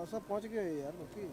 ਬਸ ਆ ਪਹੁੰਚ ਗਏ ਯਾਰ ਬਾਕੀ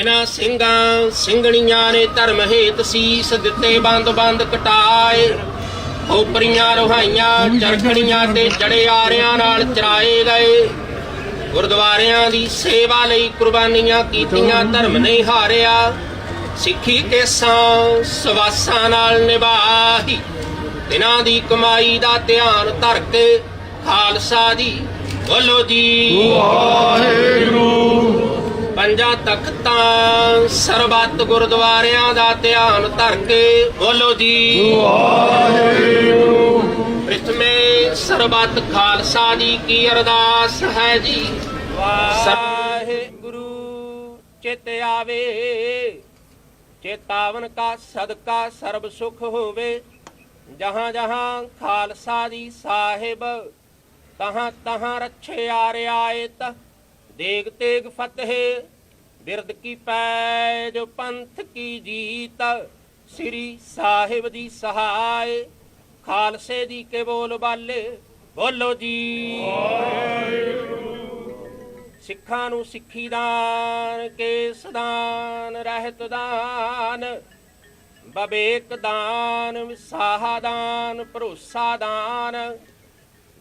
ਜਿਨ੍ਹਾਂ ਸਿੰਘਾਂ ਸਿੰਘਣੀਆਂ ਨੇ ਧਰਮ ਹੇਤ ਸੀਸ ਦਿੱਤੇ ਬੰਦ ਬੰਦ ਕਟਾਏ। ਖੋਪਰੀਆਂ ਰੋਹਾਈਆਂ ਚਰਖੜੀਆਂ ਤੇ ਜੜੇ ਆਰਿਆਂ ਨਾਲ ਚਰਾਏ ਗਏ। ਗੁਰਦੁਆਰਿਆਂ ਦੀ ਸੇਵਾ ਲਈ ਕੁਰਬਾਨੀਆਂ ਕੀਤੀਆਂ ਧਰਮ ਨਹੀਂ ਹਾਰਿਆ। ਸਿੱਖੀ ਕੇਸਾਂ ਸਵਾਸਾਂ ਨਾਲ ਨਿਭਾਹੀ। ਇਹਨਾਂ ਦੀ ਕਮਾਈ ਦਾ ਧਿਆਨ ਧਰ ਕੇ ਖਾਲਸਾ ਦੀ ਬੋਲੋ ਜੀ। ਪੰਜਾਂ ਤਖਤਾਂ ਸਰਬੱਤ ਗੁਰਦੁਆਰਿਆਂ ਦਾ ਧਿਆਨ ਧਰ ਕੇ ਬੋਲੋ ਜੀ। ਪ੍ਰਥਮੇ ਸਰਬੱਤ ਖਾਲਸਾ ਜੀ ਕੀ ਅਰਦਾਸ ਹੈ ਜੀ। ਵਾਹਿਗੁਰੂ ਚਿਤ ਆਵੇ ਚੇਤਾਵਨ ਕਾ ਸਦਕਾ ਸਰਬ ਸੁਖ ਹੋਵੇ। ਜਹਾਂ ਜਹਾਂ ਖਾਲਸਾ ਦੀ ਸਾਹਿਬ ਤਹਾਂ ਤਹਾਂ ਰੱਛਿਆ ਰਿਆਇਤ ਦੇਗ ਤੇਗ ਫਤਿਹ, ਬਿਰਦ ਕੀ ਪੈਜ ਪੰਥ ਕੀ ਜੀਤ, ਸ੍ਰੀ ਸਾਹਿਬ ਦੀ ਸਹਾਇ, ਖਾਲਸੇ ਦੀ ਕੇ ਬੋਲ ਬਾਲੇ, ਬੋਲੋ ਜੀ। ਸਿੱਖਾਂ ਨੂੰ ਸਿੱਖੀ ਦਾਨ, ਕੇਸ ਦਾਨ, ਰਹਿਤ ਦਾਨ ਬਬੇਕ ਦਾਨ, ਵਿਸਾਹਾ ਦਾਨ, ਭਰੋਸਾ ਦਾਨ,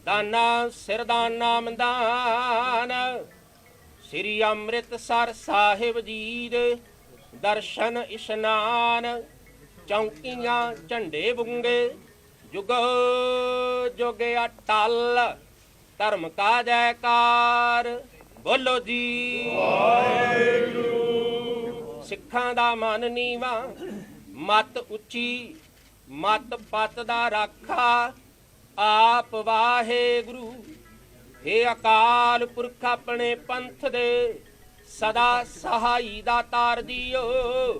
ਦਾਨਾ ਸਿਰ ਦਾਨ ਨਾਮ ਦਾਨ ਸ੍ਰੀ ਅੰਮ੍ਰਿਤਸਰ ਸਾਹਿਬ ਜੀ ਦੇ ਦਰਸ਼ਨ ਇਸ਼ਨਾਨ ਚੌਂਕੀਆਂ ਝੰਡੇ ਬੁੰਗੇ ਜੁਗ ਜੁਗ ਅਟਲ ਧਰਮ ਕਾ ਜੈਕਾਰ ਬੋਲੋ ਜੀ। ਸਿੱਖਾਂ ਦਾ ਮਨ ਨੀਵਾ ਮਤ ਉੱਚੀ ਮਤ ਪਤ ਦਾ ਰਾਖਾ ਆਪ ਵਾਹਿਗੁਰੂ। ਏ ਅਕਾਲ ਪੁਰਖ ਆਪਣੇ ਪੰਥ ਦੇ, ਸਦਾ ਸਹਾਈ ਦਾ ਤਾਰ ਦਿਓ।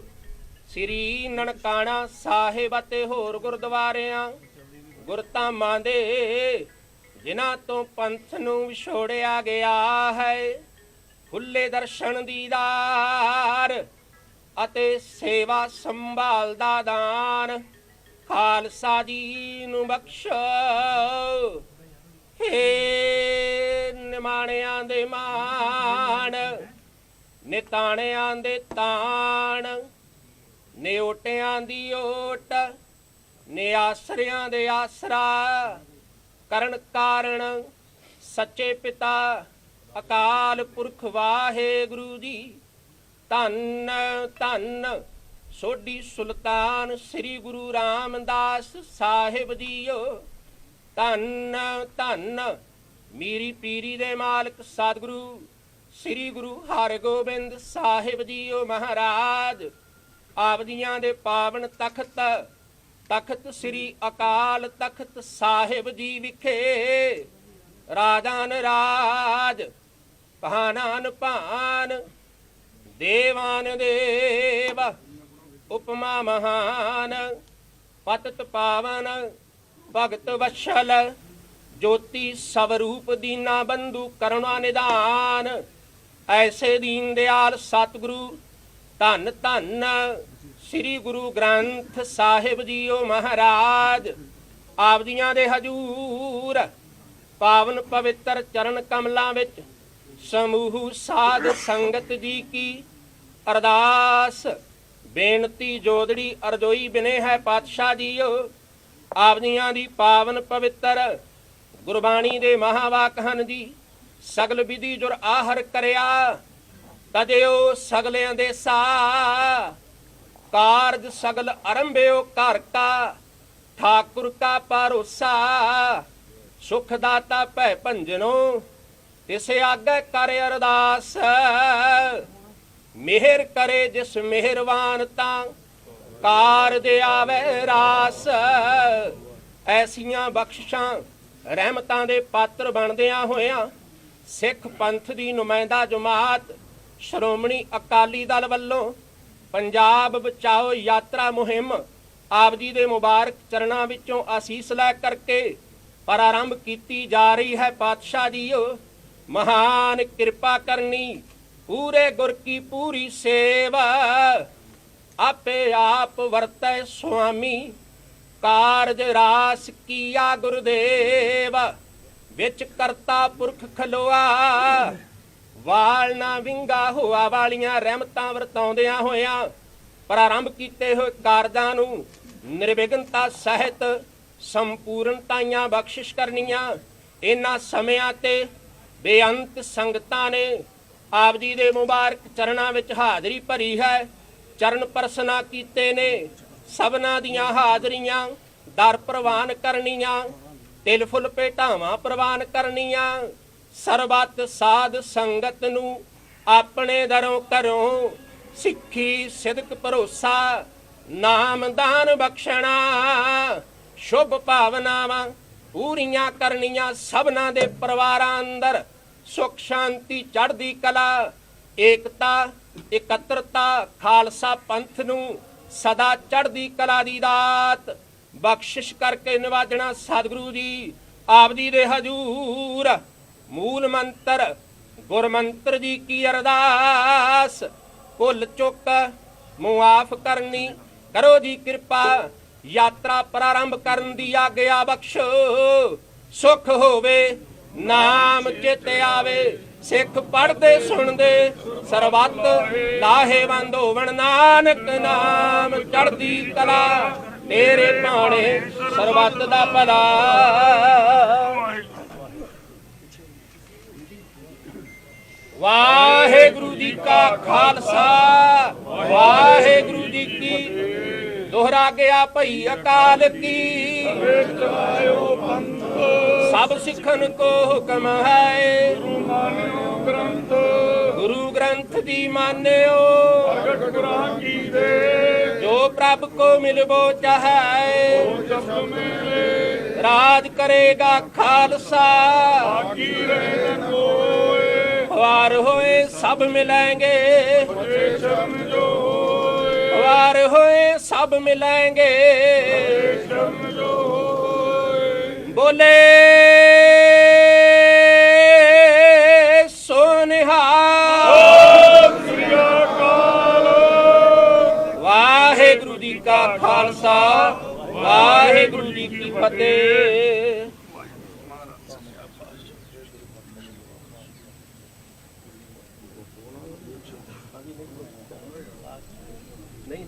ਸ੍ਰੀ ਨਨਕਾਣਾ ਸਾਹਿਬ ਅਤੇ ਹੋਰ ਗੁਰਦੁਆਰਿਆਂ ਗੁਰਧਾਮਾਂ ਦੇ, ਜਿਨ੍ਹਾਂ ਤੋਂ ਪੰਥ ਨੂੰ ਵਿਛੋੜਿਆ ਗਿਆ ਹੈ। ਖੁੱਲੇ ਦਰਸ਼ਨ ਦੀਦਾਰ ਅਤੇ ਸੇਵਾ ਸੰਭਾਲ ਦਾ ਦਾਨ। ਖਾਲਸਾ ਜੀ ਨੂੰ ਬਖਸ਼ੋ। ਹੇ ਨਿਮਾਣਿਆਂ ਦੇ ਮਾਣ, ਨਿਤਾਣਿਆਂ ਦੇ ਤਾਣ ਨਿਓਟਿਆਂ ਦੀ ਓਟ, ਨਿਆਸਰਿਆਂ ਦੇ ਆਸਰਾ, ਕਰਨ ਕਾਰਨ ਸੱਚੇ ਪਿਤਾ ਅਕਾਲ ਪੁਰਖ ਵਾਹਿਗੁਰੂ ਜੀ। ਧੰਨ ਧੰਨ ਸੋਢੀ ਸੁਲਤਾਨ ਸ੍ਰੀ ਗੁਰੂ ਰਾਮਦਾਸ ਸਾਹਿਬ ਜੀਓ। ਧੰਨ ਧੰਨ। ਮੀਰੀ ਪੀਰੀ ਦੇ ਮਾਲਕ ਸਤਿਗੁਰੂ, ਸ੍ਰੀ ਗੁਰੂ ਹਰਗੋਬਿੰਦ ਸਾਹਿਬ ਜੀਓ ਮਹਾਰਾਜ। ਆਪ ਆਪਦੀਆਂ ਦੇ ਪਾਵਨ ਤਖਤ ਤਖਤ ਸ੍ਰੀ ਅਕਾਲ ਤਖਤ ਸਾਹਿਬ ਜੀ ਵਿਖੇ ਰਾਜਾਨ ਰਾਜ ਭਾਨਾਨ ਭਾਨ ਦੇਵਾਨ ਦੇਵ, ਉਪਮਾ ਮਹਾਨ, ਪਤਤ ਪਾਵਨ ਭਗਤ ਵਛਲ, ਜੋਤੀ ਸਵਰੂਪ ਦੀਨਾ ਬੰਧੂ ਕਰੁਣਾ ਨਿਧਾਨ ਐਸੇ ਦੀਨ ਦਿਆਲ ਸਤਿਗੁਰੂ, ਧੰਨ ਧੰਨ ਸ੍ਰੀ ਗੁਰੂ ਗ੍ਰੰਥ ਸਾਹਿਬ ਜੀਓ ਮਹਾਰਾਜ। ਆਪ ਜੀਆਂ ਦੇ ਹਜੂਰ, ਪਾਵਨ ਪਵਿੱਤਰ ਚਰਨ ਕਮਲਾਂ ਵਿੱਚ ਸਮੂਹ ਸਾਧ ਸੰਗਤ ਜੀ ਕੀ ਅਰਦਾਸ। ਬੇਨਤੀ ਜੋਦੜੀ ਅਰਜ਼ੋਈ ਬਿਨੇ ਹੈ ਪਾਤਸ਼ਾਹ ਜੀਓ। ਆਪਦੀਆਂ ਦੀ ਪਾਵਨ ਪਵਿੱਤਰ ਗੁਰਬਾਣੀ ਦੇ ਮਹਾਵਾਕ ਹਨ ਜੀ ਸਗਲ ਵਿਧੀ ਜੁਰ ਆਹਰ ਕਰਿਆ ਤਦਿਓ ਸਗਲਿਆਂ ਦੇ ਸਾ। ਕਾਰਜ ਸਗਲ ਅਰੰਭਿਓ ਘਰ ਕਾ, ਠਾਕੁਰ ਕਾ ਭਰੋਸਾ। ਸੁਖ ਦਾਤਾ ਭੈ ਭੰਜਨੋ, ਤਿਸ ਆਗੇ ਕਰ ਅਰਦਾਸ। ਮਿਹਰ ਕਰੇ ਜਿਸ ਮਿਹਰਵਾਨ ਤਾਂ ਕਾਰ ਦੇ ਆਵੇ ਰਾਸ। ਐਸੀਆਂ ਬਖਸ਼ਿਸ਼ਾਂ ਰਹਿਮਤਾਂ ਦੇ ਪਾਤਰ ਬਣਦਿਆਂ ਹੋਇਆਂ ਸਿੱਖ ਪੰਥ ਦੀ ਨੁਮਾਇੰਦਾ ਜਮਾਤ ਸ਼੍ਰੋਮਣੀ ਅਕਾਲੀ ਦਲ ਵੱਲੋਂ ਪੰਜਾਬ ਬਚਾਓ ਯਾਤਰਾ ਮੁਹਿੰਮ ਆਪ ਜੀ ਦੇ ਮੁਬਾਰਕ ਚਰਨਾਂ ਵਿੱਚੋਂ ਆਸੀਸ ਲੈ ਕਰਕੇ ਪ੍ਰਾਰੰਭ ਕੀਤੀ ਜਾ ਰਹੀ ਹੈ। ਪਾਤਸ਼ਾਹ ਜੀਓ, ਮਹਾਨ ਕਿਰਪਾ ਕਰਨੀ, ਪੂਰੇ ਗੁਰ ਕੀ ਪੂਰੀ ਸੇਵਾ। ਆਪੇ ਆਪ ਵਰਤੈ ਸੁਆਮੀ, ਕਾਰਜ ਰਾਸ ਕੀਆ ਗੁਰਦੇਵ, ਵਿੱਚ ਕਰਤਾ ਪੁਰਖ ਖਲੋਆ। ਵਾਲ ਨਾ ਵਿੰਗਾ ਹੋਆ, ਵਾਲੀਆਂ ਰਹਿਮਤਾਂ ਵਰਤਾਉਂਦਿਆਂ ਹੋਇਆਂ ਪ੍ਰਾਰੰਭ ਕੀਤੇ ਹੋਏ ਕਾਰਜਾਂ ਨੂੰ ਨਿਰਵਿਘਨਤਾ ਸਹਿਤ ਸੰਪੂਰਨਤਾਈਆਂ ਬਖਸ਼ਿਸ਼ ਕਰਨੀਆਂ। ਇਹਨਾਂ ਸਮਿਆਂ ਤੇ ਬੇਅੰਤ ਸੰਗਤਾਂ ਨੇ ਆਪ ਜੀ ਦੇ ਮੁਬਾਰਕ ਚਰਨਾਂ ਵਿੱਚ ਹਾਜ਼ਰੀ ਭਰੀ ਹੈ। ਚਰਨ ਪਰਸਨਾ ਕੀਤੇ ਨੇ, ਸਭਨਾ ਦੀਆਂ ਹਾਜ਼ਰੀਆਂ ਦਰ ਪ੍ਰਵਾਨ ਕਰਨੀਆਂ, ਤਿਲ ਫੁੱਲ ਭੇਟਾਵਾਂ ਪ੍ਰਵਾਨ ਕਰਨੀਆਂ, ਸਰਬੱਤ ਸਾਧ ਸੰਗਤ ਨੂੰ ਆਪਣੇ ਦਰੋਂ ਕਰੋ ਸਿੱਖੀ, ਸਿਦਕ ਭਰੋਸਾ ਨਾਮਦਾਨ ਬਖਸ਼ਣਾ, ਸ਼ੁਭ ਭਾਵਨਾਵਾਂ ਪੂਰੀਆਂ ਕਰਨੀਆਂ ਸਭਨਾ ਦੇ ਪਰਿਵਾਰਾਂ ਅੰਦਰ, ਸੁਖ ਸ਼ਾਂਤੀ, ਚੜ੍ਹਦੀ ਕਲਾ, ਏਕਤਾ ਇਕੱਤਰਤਾ ਖਾਲਸਾ ਪੰਥ ਨੂੰ ਸਦਾ ਚੜ੍ਹਦੀ ਕਲਾ ਦੀ ਦਾਤ। ਬਖਸ਼ਿਸ਼ ਕਰਕੇ ਨਿਵਾਜਣਾ ਸਤਿਗੁਰੂ ਜੀ, ਆਪ ਜੀ ਦੇ ਹਜੂਰ। ਮੂਲ ਮੰਤਰ, ਗੁਰਮੰਤਰ ਜੀ ਕੀ ਅਰਦਾਸ। ਭੁੱਲ ਚੁੱਕ ਮੁਆਫ ਕਰਨੀ, ਕਰੋ ਜੀ ਕਿਰਪਾ। ਯਾਤਰਾ ਪ੍ਰਾਰੰਭ ਕਰਨ ਦੀ ਆਗਿਆ ਬਖਸ਼ੋ। ਸੁਖ ਹੋਵੇ, ਨਾਮ ਚਿਤ ਆਵੇ। ਸਿੱਖ ਪੜਦੇ ਸੁਣਦੇ, ਸਰਬੱਤ ਲਾਹੇਵੰਦ ਹੋਵਣ। ਨਾਨਕ ਨਾਮ ਚੜ੍ਹਦੀ ਕਲਾ, ਤੇਰੇ ਭਾਣੇ ਸਰਬੱਤ ਦਾ ਭਲਾ। ਵਾਹਿਗੁਰੂ ਜੀ ਕਾ ਖਾਲਸਾ, ਵਾਹਿਗੁਰੂ ਜੀ ਕੀ ਦੁਹਰਾ ਗਿਆ ਭਈ ਅਕਾਲ ਕੀ। ਸਭ ਸਿੱਖਣ ਕੋ ਹੁਕਮ ਹੈ। ਗ੍ਰੰਥ ਗੁਰੂ ਗ੍ਰੰਥ ਦੀ ਮਾਨਿਓ। ਪ੍ਰਗਟ ਗ੍ਰਾਹੀ ਦੇ ਜੋ ਪ੍ਰਭ ਕੋ ਮਿਲਵੋ ਚਾਹੈ ਜਪ ਮੇਰੇ ਰਾਜ ਕਰੇਗਾ ਖਾਲਸਾ। ਕੀ ਰਹਿ ਕੋਏ ਵਾਰ ਹੋਏ ਸਭ ਮਿਲਾਂਗੇ। ਜੇ ਸ਼ਰਮ ਜੋ ਹੋਏ ਵਾਰ ਹੋਏ ਸਭ ਮਿਲਾਂਗੇ। ਸ਼ਰਮ ਜੋ ਹੋਏ ਬੋਲੇ ਫਤਿਹ। ਨਹੀਂ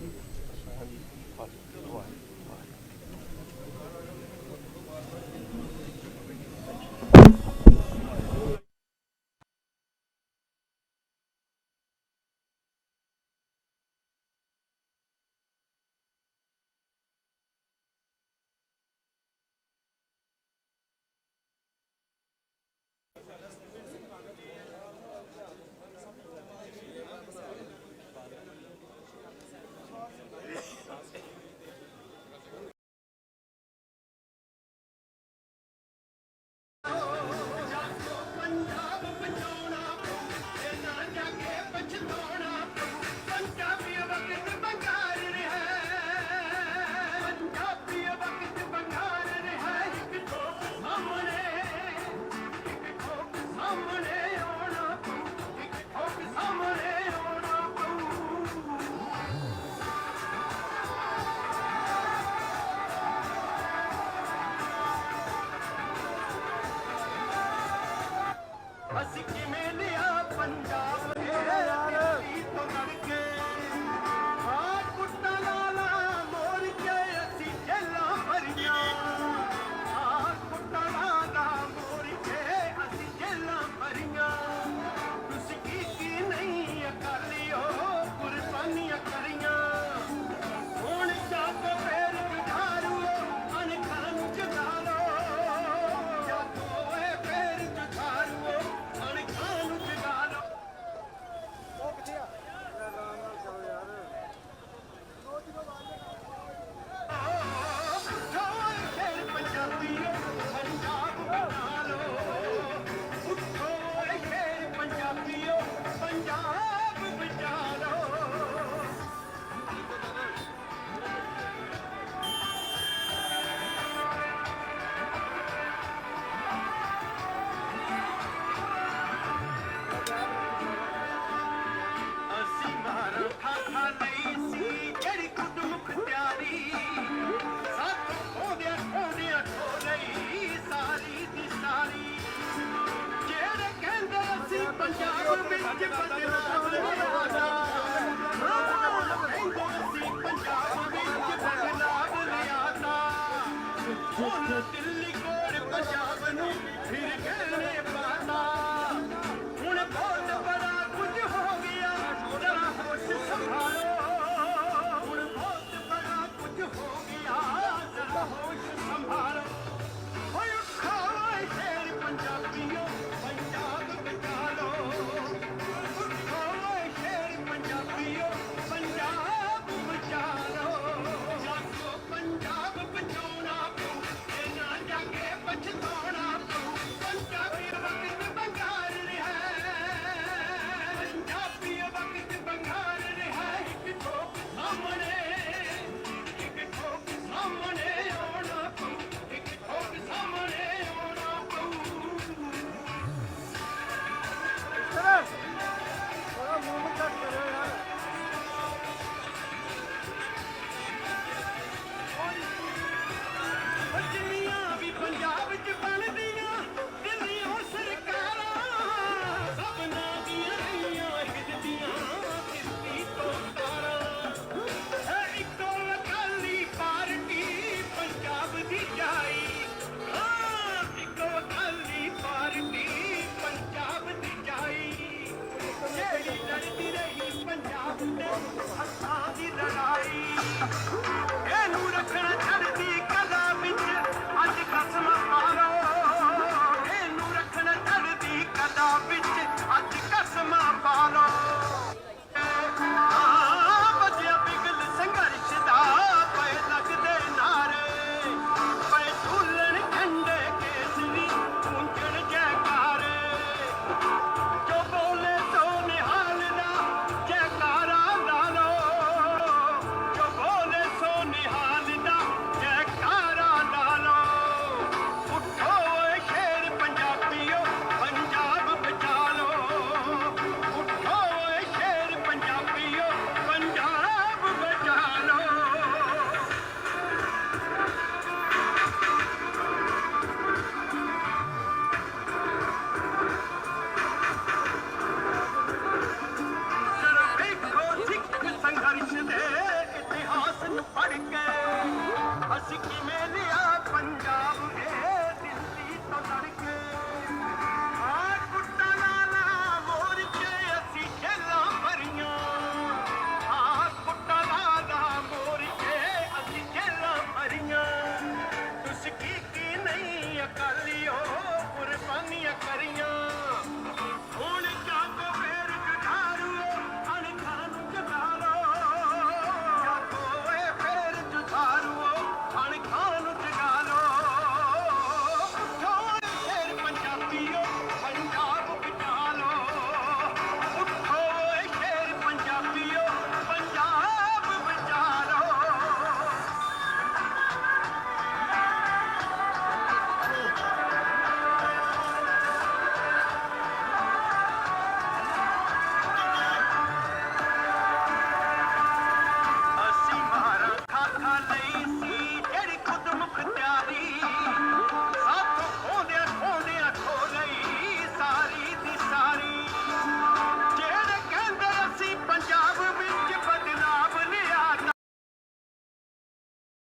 Oh,